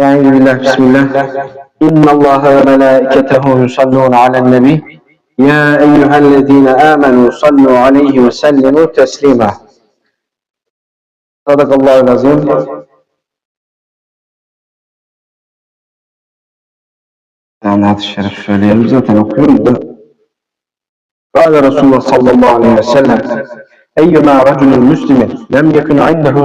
أعوذ بالله بسم الله إن الله وملائكته يصلون على النبي يا أيها الذين آمنوا صلوا عليه وسلموا تسليما صدق الله العظيم Yani hadis-i şerif söyleyelim zaten okuyorum da. قال رسول الله صلى الله عليه وسلم أيما رجل مسلم لم يكن عنده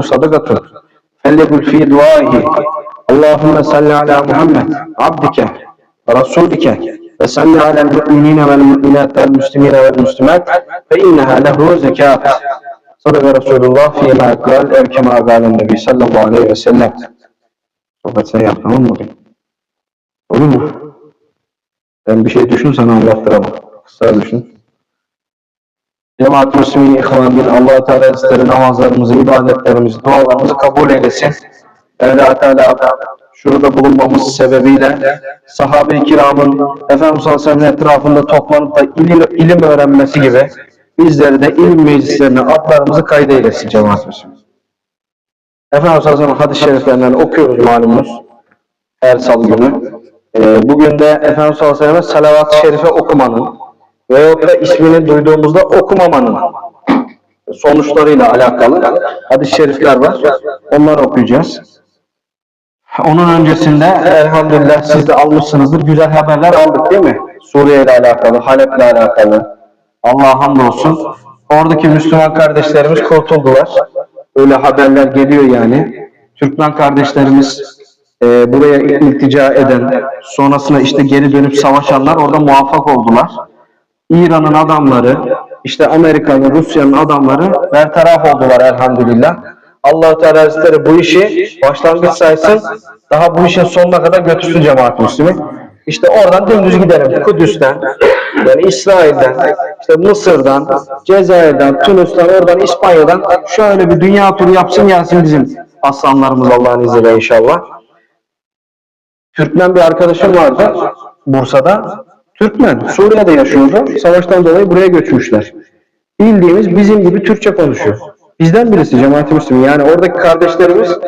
Allahümme salli ala Muhammed abdike ve rasulike ve salli ala müminine vel müminat vel müslimine vel müslimat ve inneha lehu zekat. Sadaka Resulullah fîmâ ekbal erkem abâlen nebi sallallahu aleyhi ve sellem. Sohbet sen yap tamam mı? Olur mu? Ben bir şey düşün sana anlattıramam. Kısa düşün. Cemaat Müslümin İhvan bin Allah-u Teala ister namazlarımızı, ibadetlerimizi, dualarımızı kabul eylesin. Allah Teala şurada bulunmamız sebebiyle sahabe-i kiramın Efendimiz sallallahu aleyhi ve sellem etrafında toplanıp da ilim, ilim öğrenmesi gibi bizleri de ilim meclislerine adlarımızı kaydeylesin cemaat Müslümin. Efendimiz sallallahu aleyhi ve sellem hadis-i şeriflerinden okuyoruz malumunuz her salı günü. Ee, bugün de Efendimiz sallallahu aleyhi ve sellem salavat-ı şerife okumanın veyahut da ismini duyduğumuzda okumamanın sonuçlarıyla alakalı hadis-i şerifler var. Onları okuyacağız. Onun öncesinde elhamdülillah siz de almışsınızdır. Güzel haberler aldık değil mi? Suriye ile alakalı, Halep ile alakalı. Allah'a hamdolsun. Oradaki Müslüman kardeşlerimiz kurtuldular. Öyle haberler geliyor yani. Türkmen kardeşlerimiz e, buraya iltica eden, sonrasında işte geri dönüp savaşanlar orada muvaffak oldular. İran'ın adamları, işte Amerika'nın, Rusya'nın adamları bertaraf oldular elhamdülillah. Allah-u Teala Hazretleri bu işi başlangıç saysın, daha bu işin sonuna kadar götürsün cemaat Müslümi. İşte oradan dümdüz gidelim. Kudüs'ten, yani İsrail'den, işte Mısır'dan, Cezayir'den, Tunus'tan, oradan İspanya'dan şöyle bir dünya turu yapsın gelsin bizim aslanlarımız Allah'ın izniyle inşallah. Türkmen bir arkadaşım vardı Bursa'da. Türkmen, Suriye'de yaşıyordu. Savaştan dolayı buraya göçmüşler. Bildiğimiz bizim gibi Türkçe konuşuyor. Bizden birisi cemaat-i Müslümin. Yani oradaki kardeşlerimiz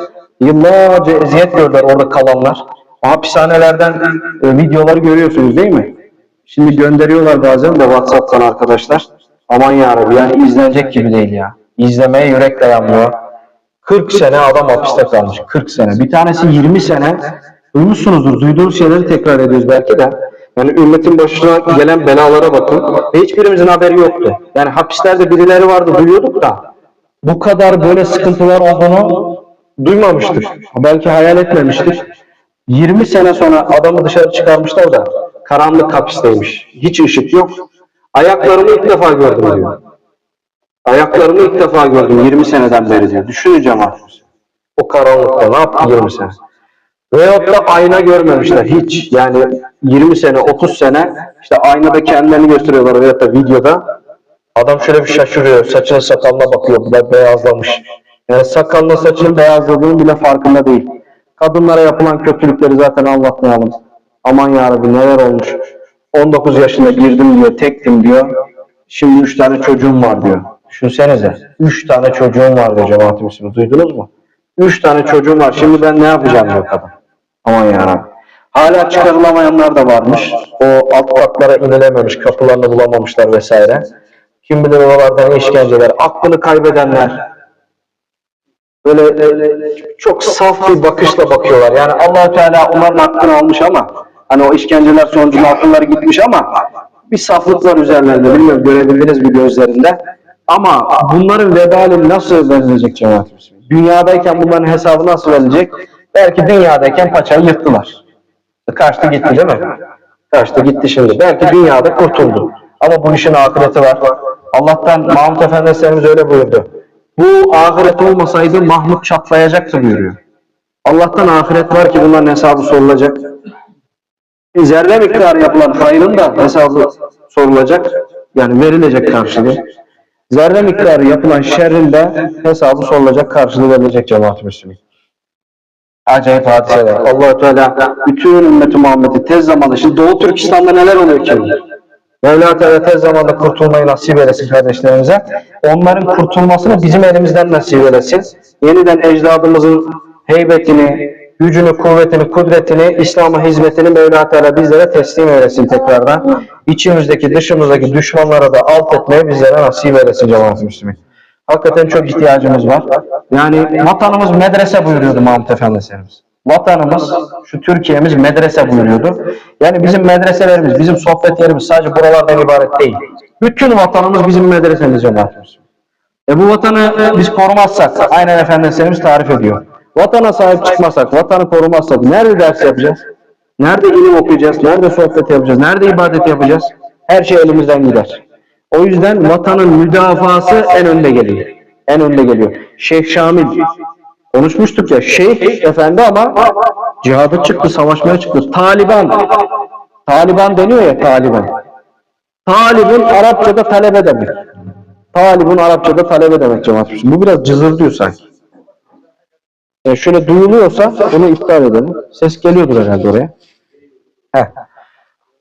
yıllarca eziyet gördüler orada kalanlar. Hapishanelerden e, videoları görüyorsunuz değil mi? Şimdi gönderiyorlar bazen de WhatsApp'tan arkadaşlar. Aman yarabbi yani izlenecek gibi değil ya. İzlemeye yürek dayanmıyor. 40 sene adam hapiste kalmış. 40 sene. Bir tanesi 20 sene. Duymuşsunuzdur. Duyduğunuz şeyleri tekrar ediyoruz belki de. Yani ümmetin başına gelen belalara bakın. Ve hiçbirimizin haberi yoktu. Yani hapislerde birileri vardı duyuyorduk da. Bu kadar böyle sıkıntılar olduğunu duymamıştır. Belki hayal etmemiştir. 20 sene sonra adamı dışarı çıkarmışlar da karanlık hapisteymiş. Hiç ışık yok. Ayaklarımı ilk defa gördüm diyor. Ayaklarımı ilk defa gördüm 20 seneden beri diyor. Düşünün cemaat. O karanlıkta ne yaptı 20 sene? Veyahut da ayna görmemişler hiç. Yani 20 sene, 30 sene işte aynada kendilerini gösteriyorlar veyahut da videoda. Adam şöyle bir şaşırıyor. Saçına sakalına bakıyor. Da beyazlamış. Yani sakalına saçının beyazladığının bile farkında değil. Kadınlara yapılan kötülükleri zaten anlatmayalım. Aman yarabbi neler olmuş. 19 yaşında girdim diyor, tektim diyor. Şimdi 3 tane çocuğum var diyor. Düşünsenize. 3 tane çocuğum var diyor Müslüman. Duydunuz mu? 3 tane çocuğum var. Şimdi ben ne yapacağım diyor kadın. Aman yarabbi. Hala çıkarılamayanlar da varmış. O alt katlara inilememiş, kapılarını bulamamışlar vesaire. Kim bilir oralarda ne işkenceler, aklını kaybedenler. Böyle e, çok saf bir bakışla bakıyorlar. Yani allah Teala onların hakkını almış ama hani o işkenceler sonucunda akılları gitmiş ama bir saflık var üzerlerinde. Bilmiyorum görebildiniz mi gözlerinde. Ama bunların vebali nasıl verilecek cemaat Dünyadayken bunların hesabı nasıl verilecek? Belki dünyadayken paçayı yırttılar. Kaçtı gitti değil mi? Kaçtı gitti şimdi. Belki dünyada kurtuldu. Ama bu işin akıbeti var. Allah'tan Mahmut Efendi Efendimiz öyle buyurdu. Bu ahiret olmasaydı Mahmut çatlayacaktı buyuruyor. Allah'tan ahiret var ki bunların hesabı sorulacak. E, Zerre miktarı yapılan hayrın da hesabı sorulacak. Yani verilecek karşılığı. Zerre miktarı yapılan şerrin de hesabı sorulacak, karşılığı verilecek cemaat-i. Acayip hadiseler. allah Teala bütün ümmeti Muhammed'i tez zamanda, şimdi Doğu Türkistan'da neler oluyor ki? Mevla Teala tez zamanda kurtulmayı nasip eylesin kardeşlerimize. Onların kurtulmasını bizim elimizden nasip eylesin. Yeniden ecdadımızın heybetini, gücünü, kuvvetini, kudretini, İslam'a hizmetini Mevla Teala bizlere teslim eylesin tekrardan. İçimizdeki, dışımızdaki düşmanlara da alt etmeyi bizlere nasip eylesin cemaat-i Müslümin. Hakikaten çok ihtiyacımız var. Yani vatanımız medrese buyuruyordu Mahmut Efendi Efendimiz. Vatanımız, şu Türkiye'miz medrese buyuruyordu. Yani bizim medreselerimiz, bizim sohbet yerimiz sadece buralardan ibaret değil. Bütün vatanımız bizim medresemiz cemaatimiz. E bu vatanı biz korumazsak, aynen Efendimiz tarif ediyor. Vatana sahip çıkmazsak, vatanı korumazsak nerede ders yapacağız? Nerede ilim okuyacağız? Nerede sohbet yapacağız? Nerede ibadet yapacağız? Her şey elimizden gider. O yüzden vatanın müdafası en önde geliyor. En önde geliyor. Şeyh Şamil konuşmuştuk ya Şeyh efendi ama cihada çıktı, savaşmaya çıktı. Taliban. Taliban deniyor ya Taliban. Talibun Arapçada talebe demek. Talibun Arapçada talebe demek cemaat. Bu biraz cızır diyor sanki. E şöyle duyuluyorsa bunu iptal edelim. Ses geliyordur herhalde oraya. Heh.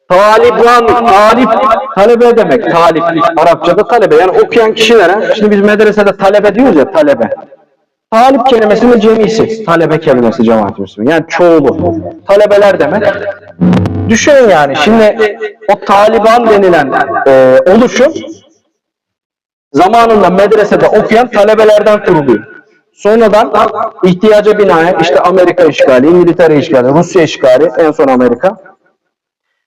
Taliban, talip, talebe demek. Talip, Arapçada talebe. Yani okuyan kişilere, şimdi biz medresede talebe diyoruz ya, talebe. Talip kelimesinin cemisi, talebe kelimesi cemaat Müslüman. Yani çoğulu. Talebeler demek. Düşünün yani, şimdi o Taliban denilen e, oluşum zamanında medresede okuyan talebelerden kuruluyor. Sonradan ihtiyaca binaen işte Amerika işgali, İngiltere işgali, Rusya işgali, en son Amerika.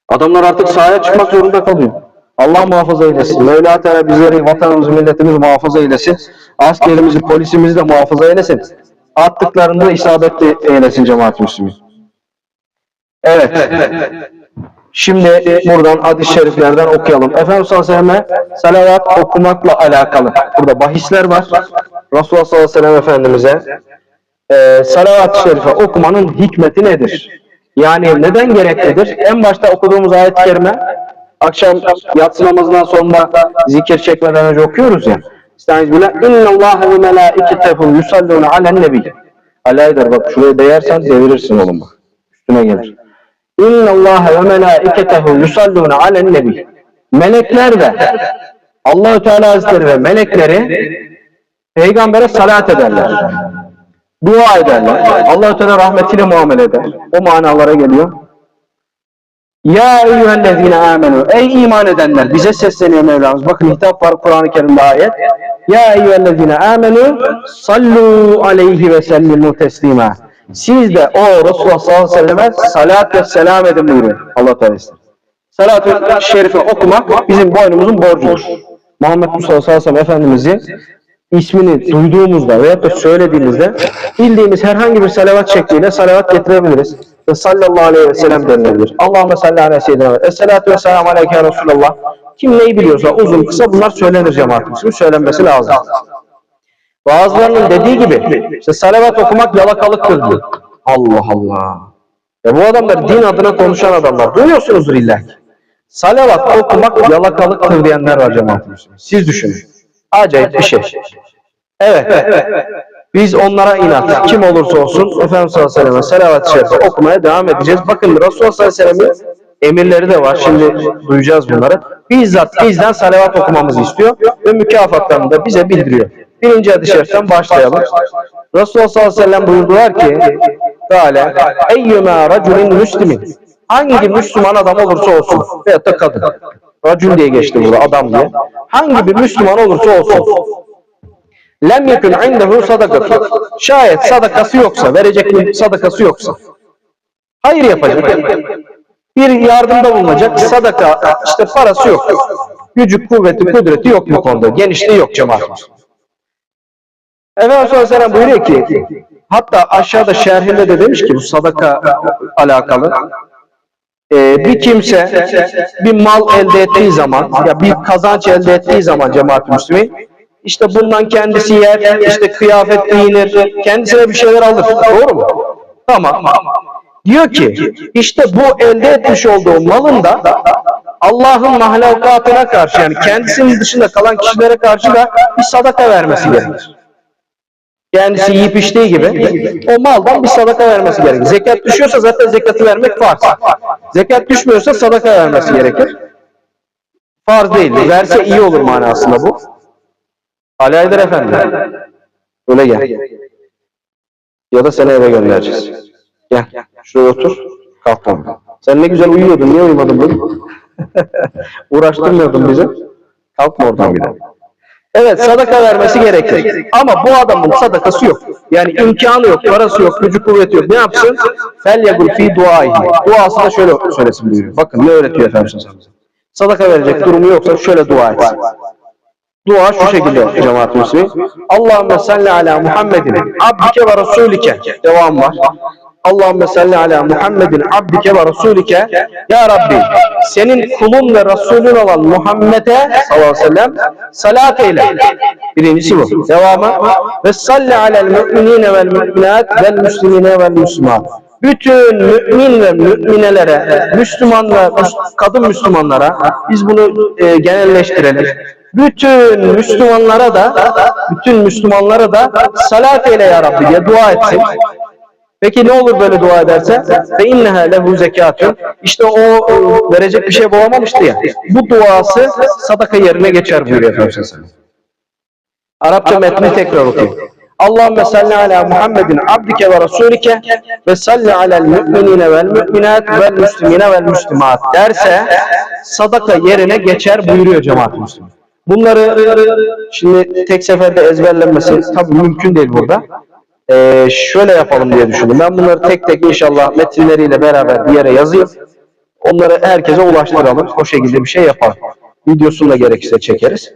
Adamlar artık sahaya çıkmak zorunda kalıyor. Allah muhafaza eylesin. Mevla Teala bizleri, vatanımızı, milletimizi muhafaza eylesin. Askerimizi, polisimizi de muhafaza eylesin. Attıklarında isabetli eylesin cemaat-i Müslümin. Evet. Şimdi buradan hadis-i şeriflerden okuyalım. Efendimiz sallallahu aleyhi ve selleme salavat okumakla alakalı. Burada bahisler var. Resulullah sallallahu aleyhi ve sellem Efendimiz'e e, salavat-ı şerife okumanın hikmeti nedir? Yani neden gereklidir? En başta okuduğumuz ayet-i kerime akşam yatsı namazından sonra zikir çekmeden önce okuyoruz ya. Estağfirullah. İnna Allah ve melaiketehu yusalluna alen nebi. Alaydır bak şuraya değersen devirirsin oğlum bak. Üstüne gelir. İnna Allah ve melaiketehu yusalluna alen nebi. Melekler de Allahü Teala Hazretleri ve melekleri peygambere salat ederler. Dua ederler. Allahü Teala rahmetiyle muamele eder. O manalara geliyor. Ya eyyühellezine amenu. Ey iman edenler. Bize sesleniyor Mevlamız. Bakın hitap var Kur'an-ı Kerim'de ayet. Ya eyyühellezine amenu. Sallu aleyhi ve sellimu teslima. Siz de o Resulullah sallallahu aleyhi ve selleme salat ve selam edin buyuruyor. Allah Teala. Salat-ı şerife okumak bizim boynumuzun borcudur. Muhammed Mustafa sallallahu aleyhi ve sellem Efendimiz'i ismini duyduğumuzda veya da söylediğimizde bildiğimiz herhangi bir salavat şekliyle salavat getirebiliriz. Ve sallallahu aleyhi ve sellem denilebilir. Allahümme salli ala seyyidina. Esselatu ve selamu aleyke Resulallah. Kim neyi biliyorsa uzun kısa bunlar söylenir cemaatimizin. Söylenmesi lazım. Bazılarının dediği gibi işte salavat okumak yalakalıktır diyor. Allah Allah. Ya bu adamlar din adına konuşan adamlar. Duyuyorsunuzdur illa ki. Salavat okumak yalakalıktır diyenler var cemaatimizin. Siz düşünün. Acayip bir şey. Evet. Biz onlara inat. Kim olursa olsun Efendimiz sallallahu aleyhi ve sellem salavat-ı şerife okumaya devam edeceğiz. Bakın Resulullah sallallahu aleyhi ve sellem'in emirleri de var. Şimdi duyacağız bunları. Bizzat bizden salavat okumamızı istiyor ve mükafatlarını da bize bildiriyor. Birinci hadis-i şeriften başlayalım. Resulullah sallallahu aleyhi ve sellem buyurdular ki Gale eyyüme raculin müslimin hangi Müslüman adam olursa olsun veyahut da kadın. Racun diye geçti burada adam diye. Hangi bir Müslüman olursa olsun lem yekun indehu sadakatu. Şayet sadakası yoksa, verecek bir sadakası yoksa. Hayır yapacak. Bir yardımda bulunacak. Sadaka, işte parası yok. Gücü, kuvveti, kudreti yok bu konuda. Genişliği yok cemaat. Efendimiz sallallahu aleyhi ve sellem buyuruyor ki hatta aşağıda şerhinde de demiş ki bu sadaka alakalı ee, bir kimse bir mal elde ettiği zaman ya bir kazanç elde ettiği zaman cemaat-i müslümin işte bundan kendisi yer, işte kıyafet giyinir, kendisine bir şeyler alır. Doğru mu? Tamam. Diyor ki işte bu elde etmiş olduğu malın da Allah'ın mahlukatına karşı yani kendisinin dışında kalan kişilere karşı da bir sadaka vermesi gerekir. Kendisi yiyip içtiği gibi o maldan bir sadaka vermesi gerekir. Zekat düşüyorsa zaten zekatı vermek farz. Zekat düşmüyorsa sadaka vermesi gerekir. Farz değil. Verse iyi olur manasında bu. Ali Aydar Efendi. Öyle gel. Ya da seni eve göndereceğiz. Gel. Şuraya otur. Kalk tamam. Sen ne güzel uyuyordun. Niye uyumadın bugün? Uğraştırmıyordun bizi. Kalkma oradan bir daha. Evet sadaka vermesi gerekir. Ama bu adamın sadakası yok. Yani imkanı yok, parası yok, gücü kuvveti yok. Ne yapsın? Fel yagul fi duaihi. Duasında şöyle söylesin buyuruyor. Bakın ne öğretiyor Efendimiz. Sadaka verecek durumu yoksa şöyle dua etsin. Dua şu şekilde cemaat müslümin. Allahümme salli ala Muhammedin abdike ve rasulike. Devam var. Allahümme salli ala Muhammedin abdike ve rasulike. Ya Rabbi senin kulun ve Resulün olan Muhammed'e sallallahu aleyhi ve sellem salat eyle. Birincisi bu. Devamı. Ve salli alel müminine vel müminat vel müslimine vel müslümat. Bütün mümin ve müminelere, Müslüman ve Müs- kadın Müslümanlara, biz bunu e, genelleştirelim. Bütün Müslümanlara da, bütün Müslümanlara da salat eyle ya Rabbi diye dua etsin. Peki ne olur böyle dua ederse? Ve inneha lehu zekatun. İşte o e, verecek bir şey bulamamıştı ya. Bu duası sadaka yerine geçer buyuruyor. Arapça metni tekrar okuyayım. Allahümme salli ala Muhammedin abdike ve rasulike ve salli alel müminine vel müminat vel müslimine vel müslimat derse sadaka yerine geçer buyuruyor cemaat müslüman. Bunları şimdi tek seferde ezberlenmesi tabii mümkün değil burada. Ee, şöyle yapalım diye düşündüm. Ben bunları tek tek inşallah metinleriyle beraber bir yere yazayım. Onları herkese ulaştıralım. O şekilde bir şey yapalım. Videosunu da gerekirse çekeriz.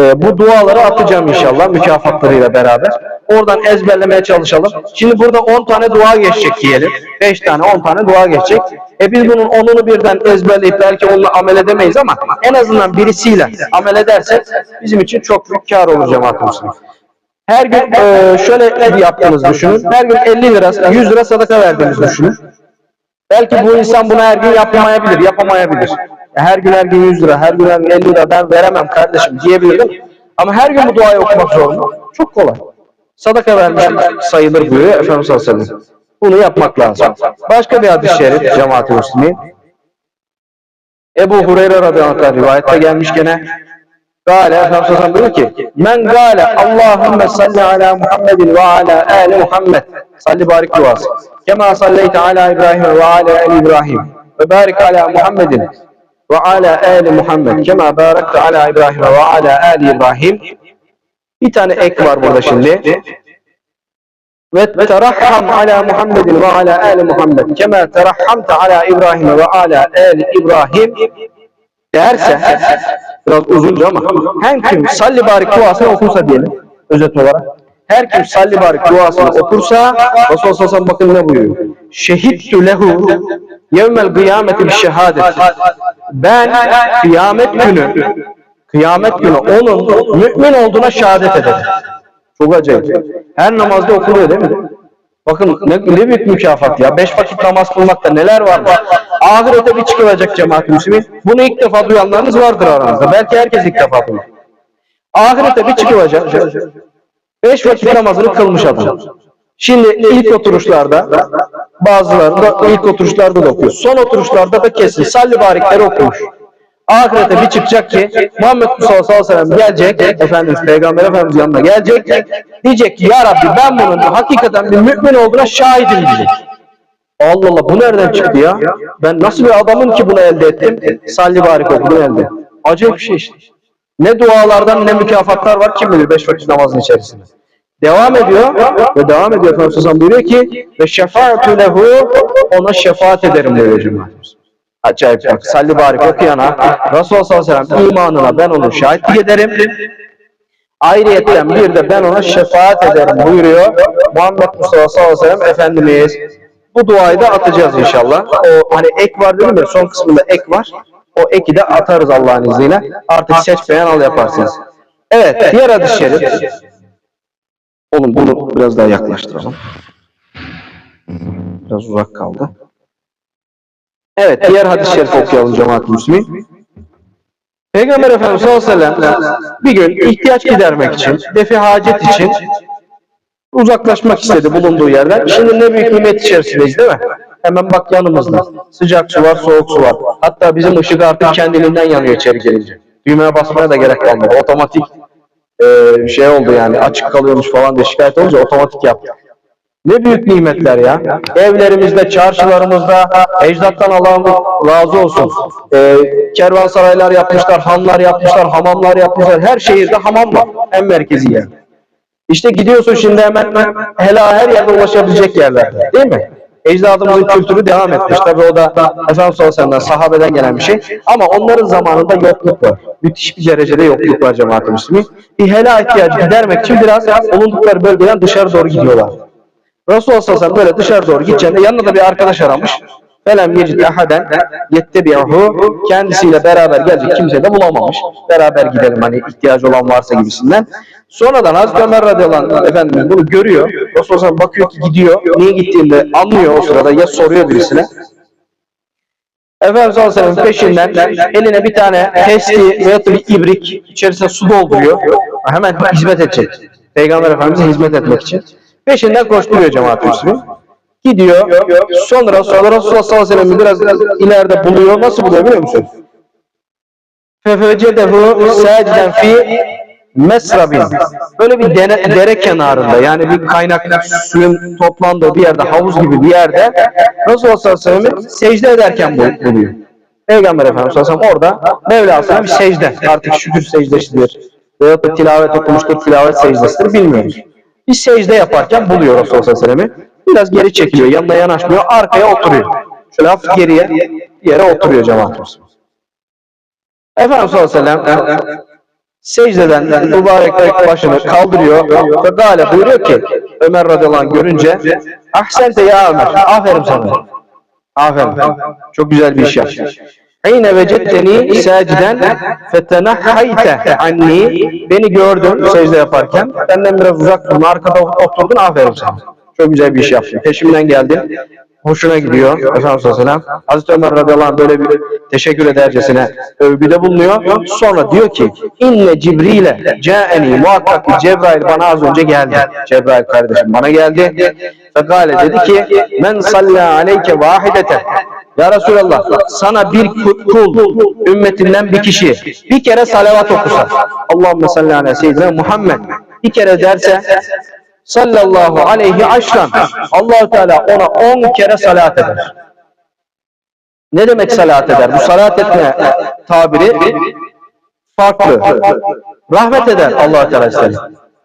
Ee, bu duaları atacağım inşallah mükafatlarıyla beraber. Oradan ezberlemeye çalışalım. Şimdi burada 10 tane dua geçecek diyelim. 5 tane 10 tane dua geçecek. E biz bunun 10'unu birden ezberleyip belki onunla amel edemeyiz ama en azından birisiyle amel edersek bizim için çok büyük kar olur cemaat Müslüman. Her gün e, şöyle yaptığınızı düşünün. Her gün 50 lira, 100 lira sadaka verdiğinizi düşünün. Belki bu insan bunu her gün yapamayabilir, yapamayabilir. Her gün her gün 100 lira, her gün her gün 50 lira ben veremem kardeşim diyebilirdim. Ama her gün bu duayı okumak zor mu? Çok kolay. Sadaka vermiş sayılır buyuruyor Efendimiz sallallahu aleyhi ve sellem. Bunu yapmak lazım. Başka bir hadis-i şerif cemaat-i müslimin. Ebu Hureyre radıyallahu anh rivayette gelmiş gene. Gale Efendimiz sallallahu aleyhi ve sellem diyor ki Men gale Allahümme salli ala Muhammedin ve ala ali Muhammed salli barik duası. Kema salleyte ala İbrahim ve ala ali İbrahim ve barik ala Muhammedin ve ala ali Muhammed kema barakte ala İbrahim ve ala ali İbrahim. Bir tane ek var burada şimdi. Ve terahham ala Muhammedin ve ala ali Muhammed kema terahhamte ala İbrahim ve ala ali İbrahim. Derse biraz uzunca ama her kim salli barik duasını okursa diyelim özet olarak. Her kim salli barik duasını okursa Resulullah sallallahu bakın ne buyuruyor? Şehittü lehu yevmel kıyameti bir şehadet ben kıyamet günü kıyamet günü onun mümin olduğuna şehadet ederim çok acayip her namazda okunuyor değil mi? Bakın ne, ne büyük mükafat ya. Beş vakit namaz kılmakta neler var? Ahirete bir çıkılacak cemaat-i müslümin. Bunu ilk defa duyanlarınız vardır aranızda. Belki herkes ilk defa duyuyor. Ahirete bir çıkılacak. Beş vakit namazını kılmış adam. Şimdi ilk oturuşlarda bazılarında ilk oturuşlarda da okuyor. Son oturuşlarda da kesin salli barikleri okumuş. Ahirete bir çıkacak ki Muhammed Mustafa sallallahu aleyhi ve sellem gelecek, Efendimiz Peygamber Efendimiz yanına gelecek, diyecek ki ya Rabbi ben bunun hakikaten bir mümin olduğuna şahidim diyecek. Allah Allah bu nereden çıktı ya? Ben nasıl bir adamım ki bunu elde ettim? Salli barik okudum elde. Acayip bir şey işte. Ne dualardan ne mükafatlar var kim bilir beş vakit namazın içerisinde. Devam ediyor ve devam ediyor Efendimiz buyuruyor ki ve şefaatü lehu ona şefaat ederim diyor cemaatimiz. Acayip bak salli barik okuyana Resulullah sallallahu aleyhi ve sellem imanına ben onu şahitlik ederim. Ayrıyetten bir de ben ona şefaat ederim buyuruyor Muhammed Mustafa sallallahu aleyhi ve sellem Efendimiz. Bu duayı da atacağız inşallah. O hani ek var dedim ya son kısmında ek var. O eki de atarız Allah'ın izniyle. Artık seç beğen al yaparsınız. Evet diğer hadis-i şerif. Oğlum bunu biraz daha yaklaştıralım. Biraz uzak kaldı. Evet, diğer hadis-i şerif okuyalım cemaat-i müslümin. Peygamber Efendimiz sallallahu aleyhi ve sellem bir gün ihtiyaç gidermek için, defi hacet için uzaklaşmak istedi bulunduğu yerden. Şimdi ne büyük nimet içerisindeyiz değil mi? Hemen bak yanımızda. Sıcak su var, soğuk su var. Hatta bizim ışık artık kendiliğinden yanıyor içeri girince. Düğmeye basmaya da gerek kalmadı. Otomatik e, şey oldu yani açık kalıyormuş falan diye şikayet olunca otomatik yaptı. Ne büyük nimetler ya. Evlerimizde, çarşılarımızda, ecdattan Allah'ım razı olsun. Ee, kervansaraylar yapmışlar, hanlar yapmışlar, hamamlar yapmışlar. Her şehirde hamam var. En merkezi yer. İşte gidiyorsun şimdi hemen hela her yerde ulaşabilecek yerler. Değil mi? Ecdadımızın kültürü devam etmiş. Tabi o da Efendimiz sallallahu aleyhi ve sellem'den, sahabeden gelen bir şey. Ama onların zamanında yokluk var. Müthiş bir derecede yokluk var cemaat-i müslümin. Bir hela ihtiyacı gidermek için biraz bulundukları bölgeden dışarı doğru gidiyorlar. Resulullah sallallahu aleyhi ve sellem böyle dışarı doğru gideceğinde yanına da bir arkadaş aramış. Felem yecid ahaden yettebi'ahu kendisiyle beraber gelecek kimse de bulamamış. Beraber gidelim hani ihtiyacı olan varsa gibisinden. Sonradan Hazreti Ömer radıyallahu anh Efendimiz bunu görüyor. Ve sellem bakıyor ki gidiyor. Niye gittiğini de anlıyor o sırada ya soruyor birisine. Efendimiz sallallahu aleyhi ve sellem peşinden eline bir tane testi veya bir ibrik içerisine su dolduruyor. Hemen hizmet edecek. Peygamber Efendimiz'e hizmet etmek için. Peşinden koşturuyor cemaat Müslüman. Gidiyor. Sonra sonra Resulullah sallallahu aleyhi ve sellem'i biraz ileride buluyor. Nasıl buluyor biliyor musun? Fefecedehu saciden fi mesrabin. Böyle bir dere, dere kenarında yani bir kaynak suyun toplandığı bir yerde havuz gibi bir yerde Resulullah sallallahu aleyhi ve sellem'i secde ederken bul- buluyor. Peygamber Efendimiz sallallahu aleyhi ve sellem orada bir secde artık şükür secdesidir veyahut da tilavet okumuştur tilavet secdesidir bilmiyoruz. Bir secde yaparken buluyor Resulullah sallallahu aleyhi ve sellem'i. Biraz geri çekiliyor yanına yanaşmıyor arkaya oturuyor. Şöyle hafif geriye yere oturuyor cemaat. Efendimiz sallallahu aleyhi ve sellem secdeden mübarek başını kaldırıyor ve gale buyuruyor ki Ömer radıyallahu görünce ahsente ya Ömer aferin sana. Aferin. Çok güzel bir iş yaptın Hine vecetteni saciden fetenahhayte anni. Beni gördün secde yaparken benden biraz uzak durdun arkada oturdun aferin sana. Çok güzel bir iş yaptın. Peşimden geldin hoşuna gidiyor Efendimiz sallallahu aleyhi ve sellem. Hazreti Ömer radıyallahu anh böyle bir teşekkür edercesine övgüde bulunuyor. Sonra diyor ki inne Cibril'e caeni muhakkak ki Cebrail bana az önce geldi. Cebrail kardeşim bana geldi. Fekale dedi ki men salla aleyke vahideten ya Resulallah sana bir kul ümmetinden bir kişi bir kere salavat okusa Allahümme salli ala seyyidina Muhammed bir kere derse sallallahu aleyhi aşran Allahu Teala ona 10 kere salat eder. Ne demek salat eder? Bu salat etme tabiri farklı. Rahmet eder Allah Teala ister.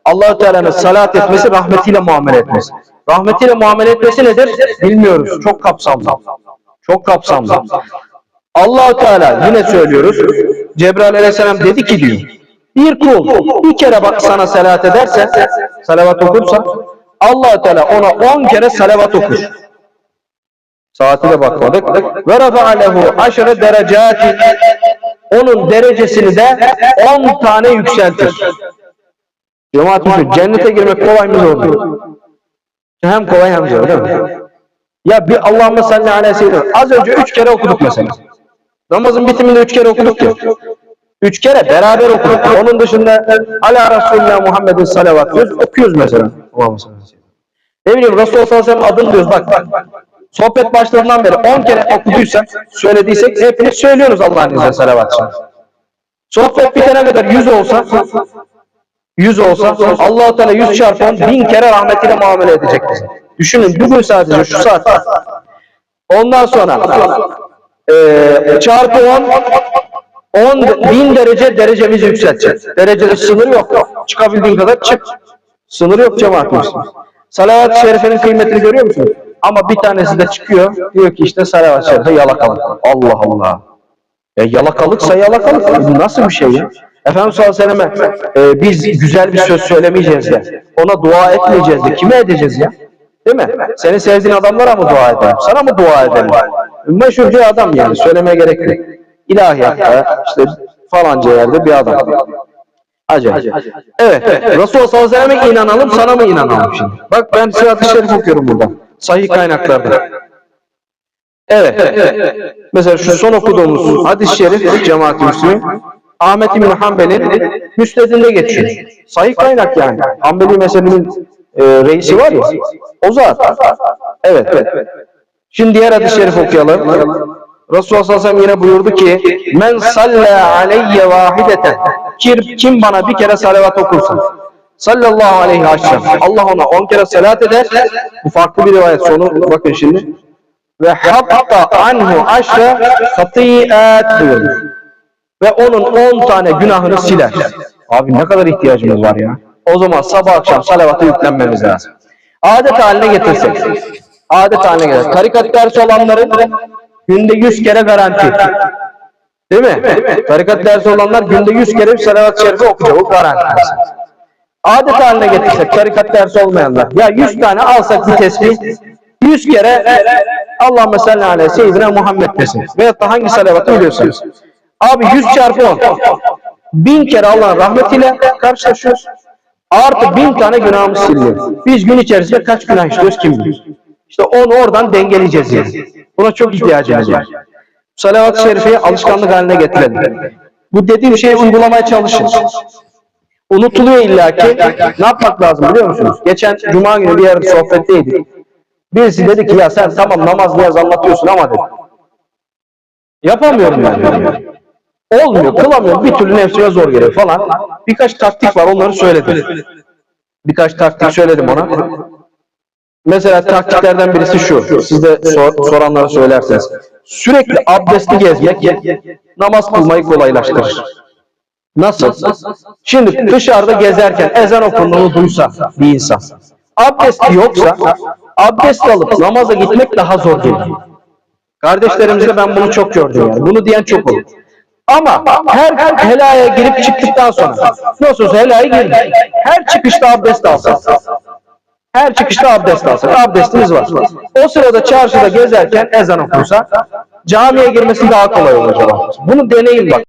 Allah Teala'nın salat etmesi rahmetiyle muamele etmesi. Rahmetiyle muamele etmesi nedir? Bilmiyoruz. Çok kapsamlı. Çok kapsamlı. Allah Teala yine söylüyoruz. Cebrail Aleyhisselam dedi ki diyor. Bir kul bir kere bak sana salat ederse, salavat okursa allah Teala ona on kere salavat okur. Saatine bakmadık. Ve rafa'a lehu aşırı derecati onun derecesini de on tane yükseltir. Cemaat Müslüman, cennete girmek kolay mı zor mu? Hem kolay hem zor değil mi? Ya bir Allahümme salli aleyhi. Az önce üç kere okuduk mesela. Namazın bitiminde üç kere okuduk ya. Üç kere beraber okuduk. Onun dışında ala Resulullah Muhammed'in salavat diyoruz. Okuyoruz mesela. Ne bileyim Resulullah sallallahu aleyhi adını diyoruz. Bak bak. Sohbet başlarından beri on kere okuduysak, söylediysek hepiniz söylüyoruz Allah'ın izniyle salavat için. Sohbet bitene kadar yüz olsa, yüz olsa Allah-u Teala yüz çarpı on, bin kere rahmetiyle muamele edecek bizi. Düşünün bugün sadece şu saat. Ondan sonra eee çarpı on 10 bin derece derecemizi yükseltecek. Derecede sınır yok. Çıkabildiğin kadar çık. Sınır yok cemaat Müslüman. Salavat-ı şerifenin kıymetini görüyor musun? Ama bir tanesi de çıkıyor. Diyor ki işte salavat-ı şerife yalakalık. Allah Allah. E yalakalıksa yalakalık. Bu nasıl bir şey ya? Efendimiz sallallahu aleyhi ve selleme e, biz güzel bir söz söylemeyeceğiz de. Ona dua etmeyeceğiz de. Kime edeceğiz ya? Değil mi? Seni sevdiğin adamlara mı dua edelim? Sana mı dua edelim? Meşhur bir adam yani. Söylemeye gerek yok ilahiyatta işte falanca yerde bir adam. Acayip. Evet. Resulullah sallallahu aleyhi ve selleme inanalım sana mı inanalım şimdi? Bak ben sırat-ı şerif okuyorum burada. Sahih kaynaklarda. Evet. Mesela şu son okuduğumuz hadis-i şerif cemaat-i Ahmet İbn Hanbel'in müsnedinde geçiyor. Sahih kaynak yani. Hanbeli mezhebinin e, reisi var ya. O zat. Evet. Şimdi diğer hadis-i şerif okuyalım. Resulullah sallallahu aleyhi ve sellem yine buyurdu ki Men salle aleyye vahideten kim, kim bana bir kere salavat okursa sallallahu aleyhi ve sellem Allah ona on kere salat eder. Bu farklı bir rivayet sonu bakın şimdi. Ve hatta anhu aşre hatiat buyurdu. Ve onun 10 tane günahını siler. Abi ne kadar ihtiyacımız var ya. O zaman sabah akşam salavata yüklenmemiz lazım. Adet haline getirsek. Adet haline getir. Tarikat dersi olanların günde 100 kere garanti. Değil mi? Tarikat dersi olanlar günde 100 kere bir salavat-ı şerife okuyacak. O garanti. Adet haline getirsek tarikat dersi olmayanlar. Ya 100 tane alsak bir tesbih 100 kere Allahümme salli aleyhi seyyidina Muhammed desin. Veyahut da hangi salavatı biliyorsunuz. Abi 100 çarpı 10. Bin kere Allah'ın rahmetiyle karşılaşıyoruz. Artı bin tane günahımız siliniyor. Biz gün içerisinde kaç günah işliyoruz kim bilir. İşte onu oradan dengeleyeceğiz yani. Buna çok ihtiyacımız var. Salavat-ı şerifeyi alışkanlık haline getirelim. Bu dediğim şeyi uygulamaya çalışın. Unutuluyor illaki. Ne yapmak lazım biliyor musunuz? Geçen cuma günü bir yerde sohbetteydik. Birisi dedi ki ya sen tamam namaz niyaz anlatıyorsun ama dedi. Yapamıyorum ben dedi. Olmuyor, kılamıyorum. Bir türlü nefsime zor geliyor falan. Birkaç taktik var onları söyledim. Birkaç taktik söyledim ona. Mesela taktiklerden birisi şu. Siz de sor, soranlara söylerseniz. Sürekli abdestli gezmek namaz kılmayı kolaylaştırır. Nasıl? Şimdi dışarıda gezerken ezan okunduğunu duysa bir insan. Abdesti yoksa abdest alıp namaza gitmek daha zor geliyor. Kardeşlerimizde ben bunu çok gördüm yani. Bunu diyen çok olur. Ama her helaya girip çıktıktan sonra nasıl olsa helaya girdik. Her çıkışta abdest alsak. Her çıkışta abdest alsak. Abdestimiz var. O sırada çarşıda gezerken ezan okursa camiye girmesi daha kolay olacak. Bunu deneyin bak.